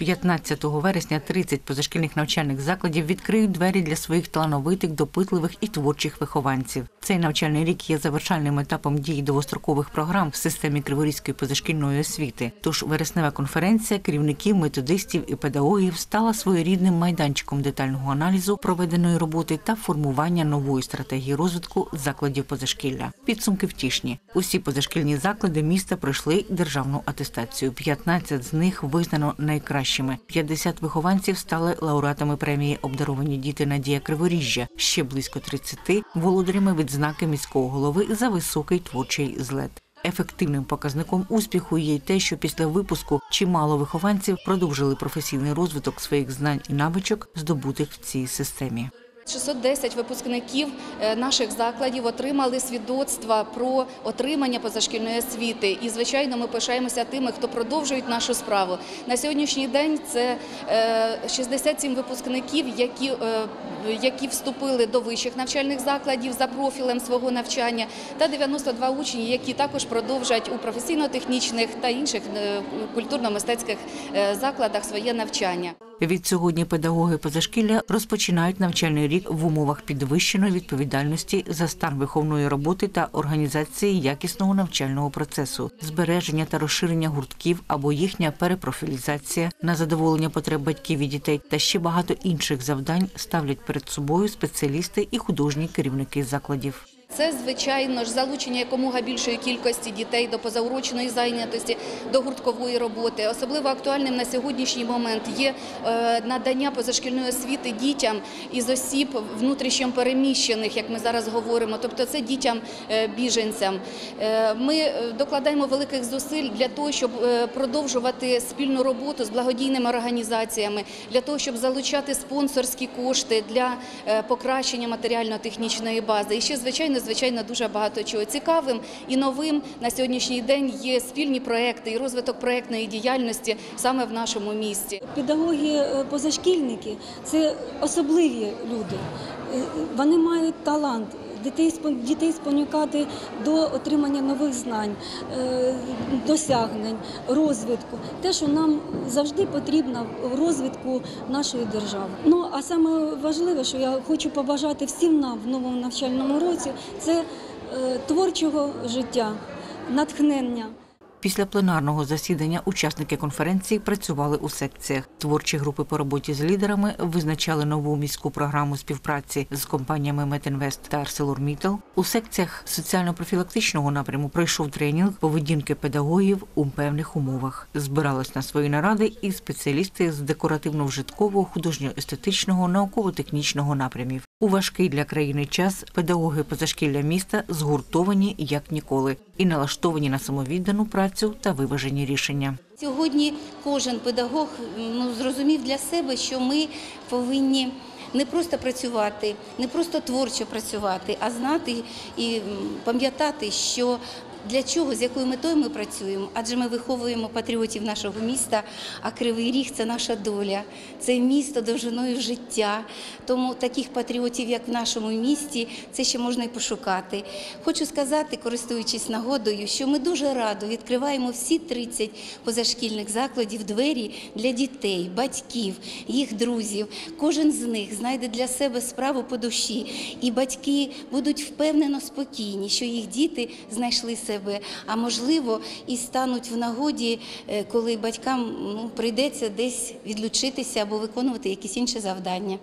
15 вересня 30 позашкільних навчальних закладів відкриють двері для своїх талановитих, допитливих і творчих вихованців. Цей навчальний рік є завершальним етапом дії довгострокових програм в системі Криворізької позашкільної освіти. Тож вереснева конференція керівників, методистів і педагогів стала своєрідним майданчиком детального аналізу проведеної роботи та формування нової стратегії розвитку закладів позашкілля. Підсумки втішні. Усі позашкільні заклади міста пройшли державну атестацію. 15 з них визнано найкращими. 50 вихованців стали лауреатами премії Обдаровані діти Надія Криворіжжя. Ще близько 30 – володарями відзнаки міського голови за високий творчий злет. Ефективним показником успіху є й те, що після випуску чимало вихованців продовжили професійний розвиток своїх знань і навичок, здобутих в цій системі. 610 випускників е, наших закладів отримали свідоцтва про отримання позашкільної освіти. І, звичайно, ми пишаємося тими, хто продовжують нашу справу. На сьогоднішній день це е, 67 випускників, які, е, які вступили до вищих навчальних закладів за профілем свого навчання, та 92 учні, які також продовжать у професійно-технічних та інших е, культурно-мистецьких е, закладах своє навчання. Відсьогодні педагоги позашкілля розпочинають навчальний рік в умовах підвищеної відповідальності за стан виховної роботи та організації якісного навчального процесу, збереження та розширення гуртків або їхня перепрофілізація на задоволення потреб батьків і дітей та ще багато інших завдань ставлять перед собою спеціалісти і художні керівники закладів. Це, звичайно ж, залучення якомога більшої кількості дітей до позаурочної зайнятості, до гурткової роботи. Особливо актуальним на сьогоднішній момент є е, надання позашкільної освіти дітям із осіб внутрішньо переміщених, як ми зараз говоримо, тобто це дітям е. Е, Ми докладаємо великих зусиль для того, щоб продовжувати спільну роботу з благодійними організаціями, для того, щоб залучати спонсорські кошти для покращення матеріально-технічної бази. І ще звичайно, звичайно, дуже багато чого цікавим і новим на сьогоднішній день є спільні проекти і розвиток проектної діяльності саме в нашому місті. Педагоги-позашкільники це особливі люди. Е, Вони мають талант. Дітей, дітей спонукати до отримання нових знань, е, досягнень, розвитку. Те, що нам завжди потрібно в розвитку нашої держави. Ну а саме важливе, що я хочу побажати всім нам в новому навчальному році, це е, творчого життя, натхнення. Після пленарного засідання учасники конференції працювали у секціях. Творчі групи по роботі з лідерами визначали нову міську програму співпраці з компаніями Метінвест та ArcelorMittal. У секціях соціально-профілактичного напряму пройшов тренінг поведінки педагогів у певних умовах. Збирались на свої наради і спеціалісти з декоративно-вжиткового, художньо-естетичного, науково-технічного напрямів. У важкий для країни час педагоги позашкілля міста згуртовані як ніколи і налаштовані на самовіддану працю та виважені рішення. Сьогодні кожен педагог ну, зрозумів для себе, що ми повинні не просто працювати, не просто творчо працювати, а знати і пам'ятати, що для чого, з якою метою ми працюємо, адже ми виховуємо патріотів нашого міста, а Кривий Ріг це наша доля, це місто довжиною життя. Тому таких патріотів, як в нашому місті, це ще можна і пошукати. Хочу сказати, користуючись нагодою, що ми дуже радо відкриваємо всі 30 позашкільних закладів двері для дітей, батьків, їх друзів. Кожен з них знайде для себе справу по душі, і батьки будуть впевнено спокійні, що їх діти знайшли себе, а можливо і стануть в нагоді, е, коли батькам ну, прийдеться десь відлучитися або виконувати якісь інші завдання.